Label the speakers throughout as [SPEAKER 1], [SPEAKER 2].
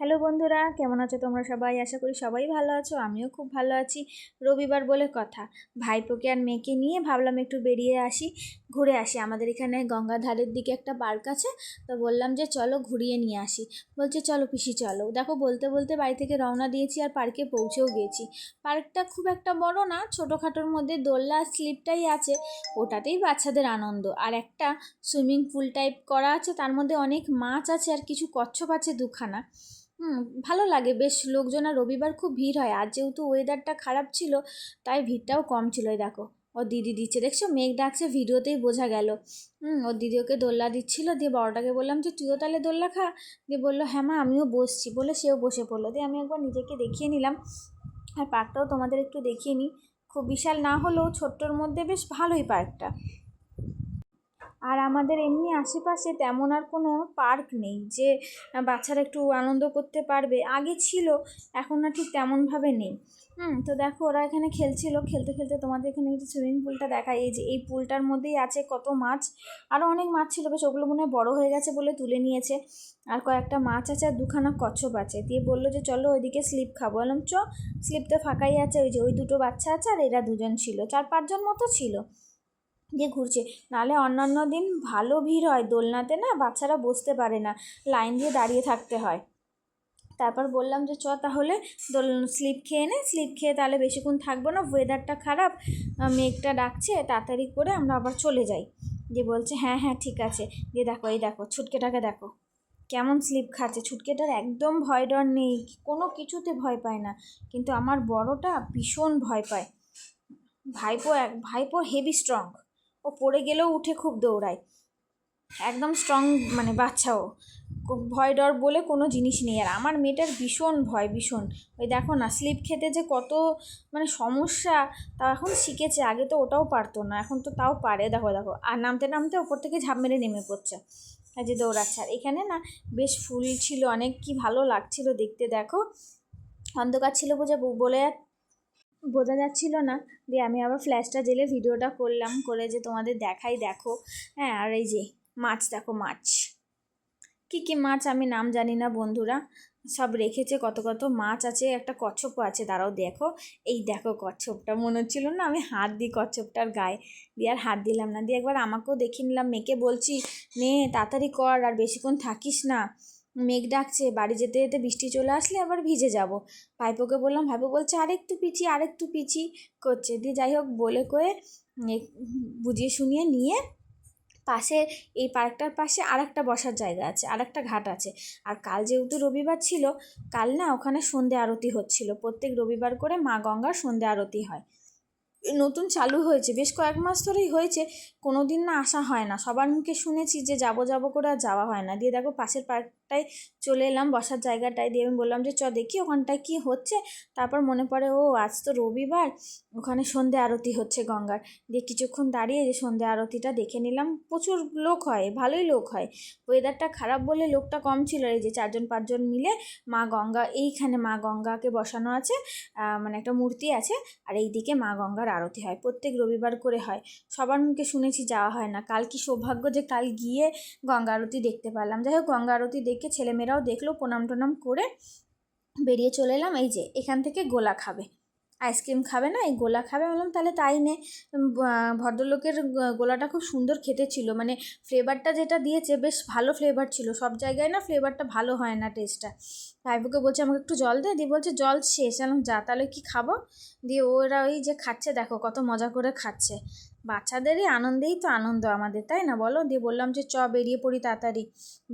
[SPEAKER 1] Hello বন্ধুরা, কেমন আছো তোমরা সবাই? আশা করি সবাই ভালো আছো, আমিও খুব ভালো আছি। রবিবার বলে কথা। ভাইপোকে আর মেয়েকে নিয়ে ভাবলাম একটু বেরিয়ে আসি, ঘুরে আসি। আমাদের এখানে গঙ্গার ধারের দিকে একটা পার্ক আছে, তো বললাম যে চলো ঘুরিয়ে নিয়ে আসি। বলছে, চলো পিসি, চলো। দেখো, বলতে বলতে বাড়ি থেকে রওনা দিয়েছি আর পার্কে পৌঁছেও গিয়েছি পার্কটা খুব একটা বড় না, ছোটোখাটোর মধ্যে দোলনা স্লিপটাই আছে, ওটাতেই বাচ্চাদের আনন্দ। আর একটা সুইমিং পুল টাইপ করা আছে, তার মধ্যে অনেক মাছ আছে আর কিছু কচ্ছপ আছে দুখানা। হুম, ভালো লাগে। বেশ লোকজন আর রবিবার খুব ভিড় হয়। আর যেহেতু ওয়েদারটা খারাপ ছিল, তাই ভিড়টাও কম ছিল। দেখো, ওর দিদি দিচ্ছে। দেখছ? মেঘ ডাকছে, ভিডিওতেই বোঝা গেল। হুম, ওর দিদি ওকে দোল্লা দিচ্ছিল। দিয়ে বড়টাকে বললাম, যে, তুইও তাহলে দোল্লা খা? দিয়ে বলল হ্যাঁ মা, আমিও বসছি। বলে সেও বসে পড়ল। দিয়ে আমি একবার নিজেকে দেখিয়ে নিলাম। আর পার্কটাও তোমাদের একটু দেখিয়ে নিই। খুব বিশাল না হলেও ছোট্টর মধ্যে বেশ ভালোই পার্কটা আর আমাদের এমনি আশেপাশে তেমন আর কোনো পার্ক নেই যে বাচ্চারা একটু আনন্দ করতে পারবে। আগে ছিল, এখন না ঠিক তেমনভাবে নেই। হুম, তো দেখো ওরা এখানে খেলছিল। খেলতে খেলতে তোমাদের এখানে এই যে সুইমিং পুলটা দেখা এই যে, এই পুলটার মধ্যেই আছে কত মাছ। আরও অনেক মাছ ছিল, বেশ ওগুলো মনে হয় বড়ো হয়ে গেছে বলে তুলে নিয়েছে। আর কয়েকটা মাছ আছে আর দুখানা কচ্ছপ আছে। দিয়ে বলল যে, চলো ওইদিকে স্লিপ খাব। বললাম, চ স্লিপ তো ফাঁকাই আছে। ওই যে, ওই দুটো বাচ্চা আছে আর এরা দুজন ছিল। চার, পাঁচজন মতো ছিল। দিয়ে ঘুরছে। নাহলে অন্যান্য দিন ভালো ভিড় হয়, দোলনাতে না বাচ্চারা বসতে পারে না, লাইন দিয়ে দাঁড়িয়ে থাকতে হয়। তারপর বললাম যে, চ তাহলে দোল স্লিপ খেয়ে নে, স্লিপ খেয়ে তাহলে বেশিক্ষণ থাকব না ওয়েদারটা খারাপ মেঘটা ডাকছে, তাড়াতাড়ি করে আমরা আবার চলে যাই। দিয়ে বলছে হ্যাঁ হ্যাঁ ঠিক আছে। দিয়ে দেখো, এই দেখো, ছুটকেটাকে দেখো। কেমন স্লিপ খাচ্ছে, ছুটকেটার একদম ভয় ডর নেই, কোনো কিছুতে ভয় পায় না। কিন্তু আমার বড়টা ভীষণ ভয় পায়। ভাইপো এক, ভাইপো হেভি স্ট্রং ও পড়ে গেলেও উঠে খুব দৌড়ায়। একদম স্ট্রং মানে বাচ্চাও ভয় ডর বলে কোনো জিনিস নেই। আর আমার মেয়েটার ভীষণ ভয়, ভীষণ। ওই দেখো না স্লিপ খেতে যে কত মানে সমস্যা, তা এখন শিখেছে। আগে তো ওটাও পারতো না, এখন তো তাও পারে। দেখো দেখো, আর নামতে নামতে ওপর থেকে ঝাঁপ মেরে নেমে পড়ছে। যে দৌড়াচ্ছে। আর এখানে না বেশ ফুল ছিল, অনেক কি ভালো লাগছিল দেখতে। দেখো, অন্ধকার ছিল বুঝে বলে বোঝা যাচ্ছিল না দিয়ে আমি আবার ফ্ল্যাশটা জেলে ভিডিওটা করলাম, করে যে তোমাদের দেখাই, দেখো। হ্যাঁ আর এই যে মাছ, দেখো মাছ। কী কী মাছ আমি নাম জানি না বন্ধুরা। সব রেখেছে, কত কত মাছ আছে, একটা কচ্ছপও আছে, দাঁড়াও দেখো। এই দেখো কচ্ছপটা, মনে হচ্ছিল না আমি হাত দিই কচ্ছপটার গায়ে। দিয়ে আর হাত দিলাম না, দিয়ে একবার আমাকেও দেখিয়ে নিলাম, মেয়েকে বলছি, মেয়ে, তাড়াতাড়ি কর, আর বেশিক্ষণ থাকিস না। মেঘ ডাকছে, বাড়ি যেতে যেতে বৃষ্টি চলে আসলে আবার ভিজে যাব। ভাইপোকে বললাম, ভাইপো বলছে আরেকটু পিচি আরেকটু পিচি করছে। দিয়ে যাই হোক, বলে কয়ে বুঝিয়ে শুনিয়ে নিয়ে পাশে এই পার্কটার পাশে আর একটা বসার জায়গা আছে আর একটা ঘাট আছে। আর কাল যেহেতু রবিবার ছিল, কাল না ওখানে সন্ধে আরতি হচ্ছিল। প্রত্যেক রবিবার করে মা গঙ্গার সন্ধে আরতি হয়। নতুন চালু হয়েছে, বেশ কয়েক মাস ধরেই হয়েছে কোনো দিন না আসা হয় না। সবার মুখে শুনেছি যে যাব যাব করে আর যাওয়া হয় না। দিয়ে দেখো পাশের পার্কটায় চলে এলাম, বসার জায়গাটায় দিয়ে আমি বললাম যে, চ দেখি ওখানটায় কী হচ্ছে? তারপর মনে পড়ে, ও, আজ তো রবিবার, ওখানে সন্ধে আরতি হচ্ছে গঙ্গার। দিয়ে কিছুক্ষণ দাঁড়িয়ে যে সন্ধে আরতিটা দেখে নিলাম, প্রচুর লোক হয়, ভালোই লোক হয়। ওয়েদারটা খারাপ বলে লোকটা কম ছিল, এই যে চারজন পাঁচজন মিলে মা গঙ্গা, এইখানে মা গঙ্গাকে বসানো আছে মানে একটা মূর্তি আছে, আর এই দিকে মা গঙ্গার আরতি হয়, প্রত্যেক রবিবার করে হয়। সবার মুখে শুনেছি যাওয়া হয় না, কাল কি সৌভাগ্য যে কাল গিয়ে গঙ্গা আরতি দেখতে পারলাম। যাই হোক, গঙ্গা আরতি দেখে ছেলেমেয়েরাও দেখল প্রণাম টনাম করে বেরিয়ে চলে এলাম। এই যে এখান থেকে গোলা খাবে। আইসক্রিম খাবে না, এই গোলা খাবে। বললাম, তাহলে তাই নে। ভদ্রলোকের গোলাটা খুব সুন্দর খেতে ছিল মানে ফ্লেভারটা যেটা দিয়েছে, বেশ ভালো ফ্লেভার ছিল। সব জায়গায় না ফ্লেভারটা ভালো হয় না টেস্টটা ভাইবুকে বলছে, আমাকে একটু জল দে। দিয়ে বলছে, জল শেষ। আলাম যা, তাহলে কি খাব? দিয়ে ওরা ওই যে খাচ্ছে, দেখো কত মজা করে খাচ্ছে। বাচ্চাদেরই আনন্দেই তো আনন্দ আমাদের, তাই না বলো? দিয়ে বললাম যে, চ, বেরিয়ে পড়ি তাড়াতাড়ি।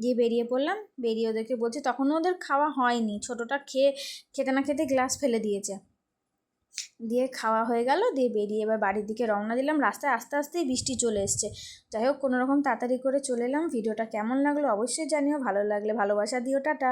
[SPEAKER 1] দিয়ে বেরিয়ে পড়লাম। বেরিয়ে ওদেরকে বলছি, তখনও ওদের খাওয়া হয়নি। ছোটোটা খেয়ে, খেতে না খেতে গ্লাস ফেলে দিয়েছে। দিয়ে খাওয়া হয়ে গেল, দিয়ে বেরিয়ে এবার বাড়ির দিকে রওনা দিলাম। রাস্তায় আস্তে আস্তেই বৃষ্টি চলে এসছে। যাই হোক, কোনোরকম তাড়াতাড়ি করে চলে এলাম। ভিডিওটা কেমন লাগল অবশ্যই জানিও, ভালো লাগলে ভালোবাসা দিও, টাটা।